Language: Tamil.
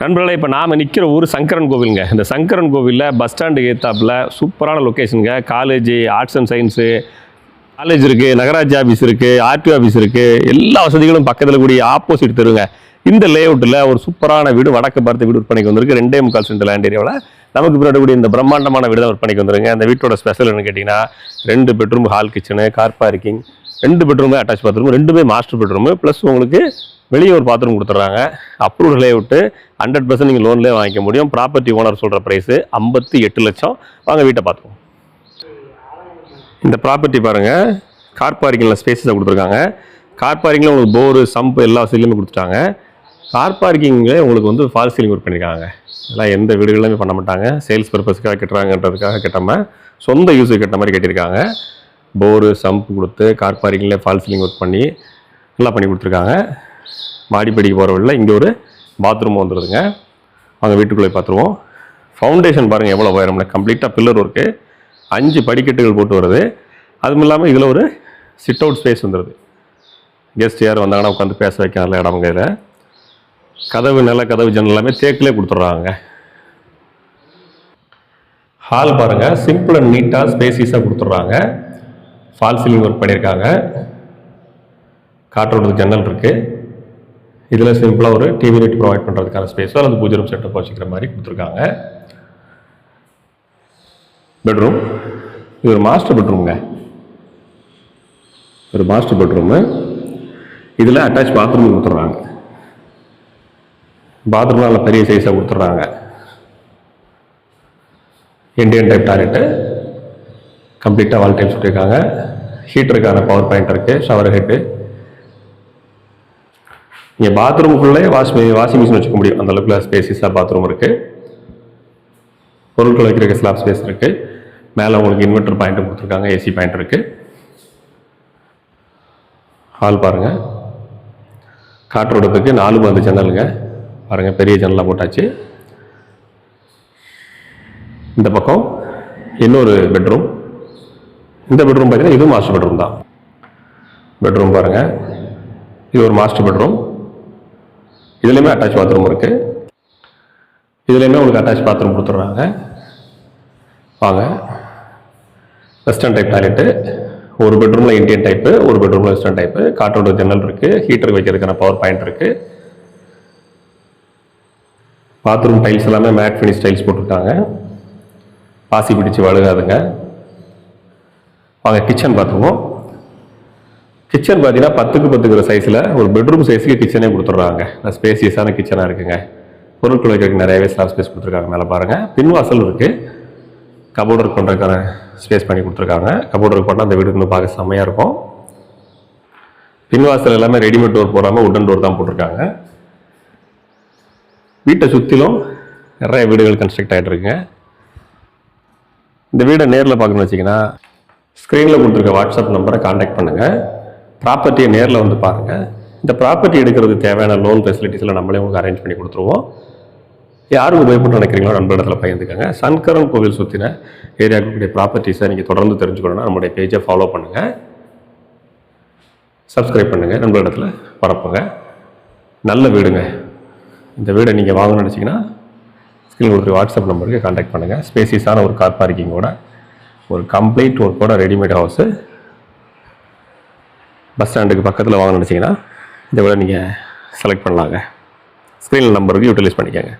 நண்பர்களே இப்போ நாம் நிற்கிற ஊர் சங்கரன் கோவிலுங்க. இந்த சங்கரன் கோவிலில் பஸ் ஸ்டாண்டுக்கு ஏத்தாப்பில் சூப்பரான லொக்கேஷனுங்க college arts and science college இருக்குது நகராட்சி ஆஃபீஸ் இருக்குது ஆர்டிஓ ஆஃபீஸ் இருக்குது எல்லா வசதிகளும் பக்கத்தில் கூடிய ஆப்போசிட் தெருங்க. இந்த லேஅவுட்டில் ஒரு சூப்பரான வீடு வடக்கு பார்த்து வீடு விற்பனைக்கு வந்திருக்கு. ரெண்டே முக்கால் சென்ட் லேண்ட் ஏரியாவில் நமக்கு பின்னாடி கூடிய இந்த பிரம்மாண்டமான வீடு தான் விற்பனைக்கு வந்துருங்க அந்த வீட்டோட ஸ்பெஷல் என்னன்னு கேட்டிங்கன்னா ரெண்டு bedroom hall kitchen car parking ரெண்டு பெட்ரூமே அட்டாச் பாத்ரூம் ரெண்டுமே மாஸ்டர் பெட்ரூமு ப்ளஸ் உங்களுக்கு வெளியே ஒரு பாத்ரூம் கொடுத்துட்றாங்க. அப்ரூவ்ட் லேஅவுட்டு ஹண்ட்ரட் பர்சன்ட் நீங்கள் லோன்லேயே வாங்கிக்க முடியும். ப்ராப்பர்ட்டி ஓனர் சொல்கிற ப்ரைஸு ஐம்பத்தி எட்டு லட்சம். வாங்க வீட்டை பார்த்துருவோம் இந்த ப்ராப்பர்ட்டி பாருங்கள் கார் பார்க்கிங்கில் ஸ்பேஸஸை கொடுத்துருக்காங்க. கார் பார்க்கிங்கில் உங்களுக்கு போரு சம்பு எல்லா வசதியுமே கொடுத்துட்டாங்க. கார் பார்க்கிங்கில் உங்களுக்கு வந்து ஃபால் சீலிங் ஒர்க் பண்ணியிருக்காங்க இதெல்லாம் எந்த வீடுகளுமே பண்ண மாட்டாங்க. சேல்ஸ் பர்பஸ்க்காக கட்டுறாங்கன்றதுக்காக கட்டாமல் சொந்த யூஸுக்கு கட்ட மாதிரி கட்டியிருக்காங்க. போரு சம்ப் கொடுத்து கார் பார்க்கிங்கில் ஃபால் சீலிங் ஒர்க் பண்ணி நல்லா பண்ணி கொடுத்துருக்காங்க. மாடிப்படிக்கு போகிற வழியில் இங்கே ஒரு பாத்ரூம் வந்துடுதுங்க அவங்க வீட்டுக்குள்ளே பார்த்துருவோம் ஃபவுண்டேஷன் பாருங்கள் எவ்வளோ உயரம்னு கம்ப்ளீட்டாக பில்லர் ஒர்க்கு அஞ்சு படிக்கட்டுகள் போட்டு வருது. அதுவும் இல்லாமல் இதில் ஒரு சிட் அவுட் ஸ்பேஸ் வந்துடுது கெஸ்ட் யார் வந்தாங்கன்னா உட்காந்து பேச வைக்க நல்ல இடம் இதில் கதவு நல்ல கதவு ஜன்னல் எல்லாமே தேக்கிலே கொடுத்துட்றாங்க. ஹால் பாருங்கள் சிம்பிள் அண்ட் நீட்டாக ஸ்பேசிஸாக கொடுத்துட்றாங்க. ஃபால் சீலிங் ஒர்க் பண்ணியிருக்காங்க காற்றோட்டத்துக்கு ஜன்னல் இருக்குது இதில் சிம்பிளாக ஒரு டிவி யூனிட் ப்ரொவைட் பண்ணுறதுக்கான ஸ்பேஸோ அல்லது பூஜை ரூம் செட்டப் வச்சுக்கிற மாதிரி கொடுத்துருக்காங்க. பெட்ரூம் இது ஒரு மாஸ்டர் பெட்ரூம்ங்க ஒரு மாஸ்டர் பெட்ரூமு இதில் அட்டாச் பாத்ரூம் கொடுத்துட்றாங்க. பாத்ரூம்லாம் பெரிய சைஸாக கொடுத்துட்றாங்க. இண்டியன் டைப் டாய்லெட்டு கம்ப்ளீட்டாக வால் டைப் சொல்லியிருக்காங்க ஹீட்டருக்கான பவர் பாயிண்ட் இருக்குது ஷவர் ஹெட்டு இங்கே பாத்ரூமுக்குள்ளே வாஷ் வாஷிங் மிஷின் வச்சுக்க முடியும். அந்த அளவுக்குள்ள ஸ்பேசிஸாக பாத்ரூம் இருக்குது பொருட்கள் வைக்கிறதுக்கு ஸ்லாப் ஸ்பேஸ் இருக்குது மேலே உங்களுக்கு இன்வெர்டர் பாயிண்ட் கொடுத்துருக்காங்க ஏசி பாயிண்ட் இருக்குது ஹால் பாருங்கள் காற்றோட்டத்துக்கு நாலு பந்து ஜன்னலுங்க பாருங்கள் பெரிய ஜன்னலாக போட்டாச்சு. இந்த பக்கம் இன்னொரு பெட்ரூம் இந்த பெட்ரூம் பார்த்தீங்கன்னா இதுவும் மாஸ்டர் பெட்ரூம் தான். பெட்ரூம் பாருங்கள் இது ஒரு மாஸ்டர் பெட்ரூம் இதுலேயுமே அட்டாச் பாத்ரூம் இருக்குது இதுலேயுமே உங்களுக்கு அட்டாச் பாத்ரூம் கொடுத்துட்றாங்க. வாங்க. வெஸ்டர்ன் டைப் டாய்லெட்டு ஒரு பெட்ரூமில் இந்தியன் டைப்பு ஒரு பெட்ரூமில் வெஸ்டர்ன் டைப்பு காற்றோட ஜன்னல் இருக்குது ஹீட்டர் வைக்கிறதுக்கான பவர் பாயிண்ட் இருக்குது பாத்ரூம் டைல்ஸ் எல்லாமே மேட் ஃபினிஷ் டைல்ஸ் போட்டிருக்காங்க. பாசி பிடிச்சு வழுகாதுங்க. வாங்க கிச்சன் பார்த்துவோம் கிச்சன் பார்த்தீங்கன்னா பத்துக்கு பத்துக்கிற சைஸில் ஒரு பெட்ரூம் சைஸுக்கு கிச்சனே கொடுத்துட்றாங்க. ஸ்பேசியஸான கிச்சனாக இருக்குங்க. பொருட்கள் வைக்கிறதுக்கு நிறையவே ஸ்லாப் ஸ்பேஸ் கொடுத்துருக்காங்க மேலே பாருங்கள் பின்வாசல் இருக்குது கபோர்டர் பண்ணுறதுக்கான ஸ்பேஸ் பண்ணி கொடுத்துருக்காங்க. கபோர்டர் பண்ணால் அந்த வீடு இன்னும் பார்க்க செம்மையாக இருக்கும். பின்வாசல் எல்லாமே ரெடிமேட் டோர் போடாமல் உட்டன் டோர் தான் போட்டிருக்காங்க. வீட்டை சுற்றிலும் நிறைய வீடுகள் கன்ஸ்ட்ரக்ட் ஆகிட்டு இருக்குங்க இந்த வீடை நேரில் பார்க்கணும்னு வச்சிங்கன்னா ஸ்க்ரீனில் கொடுத்துருக்க வாட்ஸ்அப் நம்பரை காண்டாக்ட் பண்ணுங்கள் ப்ராப்பர்ட்டியை நேரில் வந்து பாருங்கள் இந்த ப்ராப்பர்ட்டி எடுக்கிறதுக்கு தேவையான லோன் ஃபெசிலிட்டிஸில் நம்மளே உங்களுக்கு அரேஞ்ச் பண்ணி கொடுத்துருவோம். யாருக்கு உபயோகப்பட்டு நினைக்கிறீங்களோ நண்பரிடத்தில் பகிர்ந்துக்கங்க. சன்கரன் கோவில் சுற்றின ஏரியாவுக்கு ப்ராப்பர்ட்டிஸை நீங்கள் தொடர்ந்து தெரிஞ்சுக்கணும்னா நம்மளுடைய பேஜை ஃபாலோ பண்ணுங்கள் சப்ஸ்கிரைப் பண்ணுங்கள் நண்பரிடத்தில் பரப்புங்க நல்ல வீடுங்க. இந்த வீடை நீங்கள் வாங்கணும்னு நினச்சிங்கன்னா ஸ்க்ரீன் கொடுத்துருக்க வாட்ஸ்அப் நம்பருக்கு காண்டாக்ட் பண்ணுங்கள் ஸ்பேசிஸான ஒரு கார் பார்க்கிங்கோட ஒரு கம்ப்ளீட் ஒர்க்கோட ரெடிமேட் ஹவுஸு பஸ் ஸ்டாண்டுக்கு பக்கத்தில் வாங்கணும்னு நினச்சிங்கன்னா இதை விட நீங்கள் செலக்ட் பண்ணலாங்க. ஸ்க்ரீன் நம்பருக்கு யூட்டிலைஸ் பண்ணிக்கோங்க.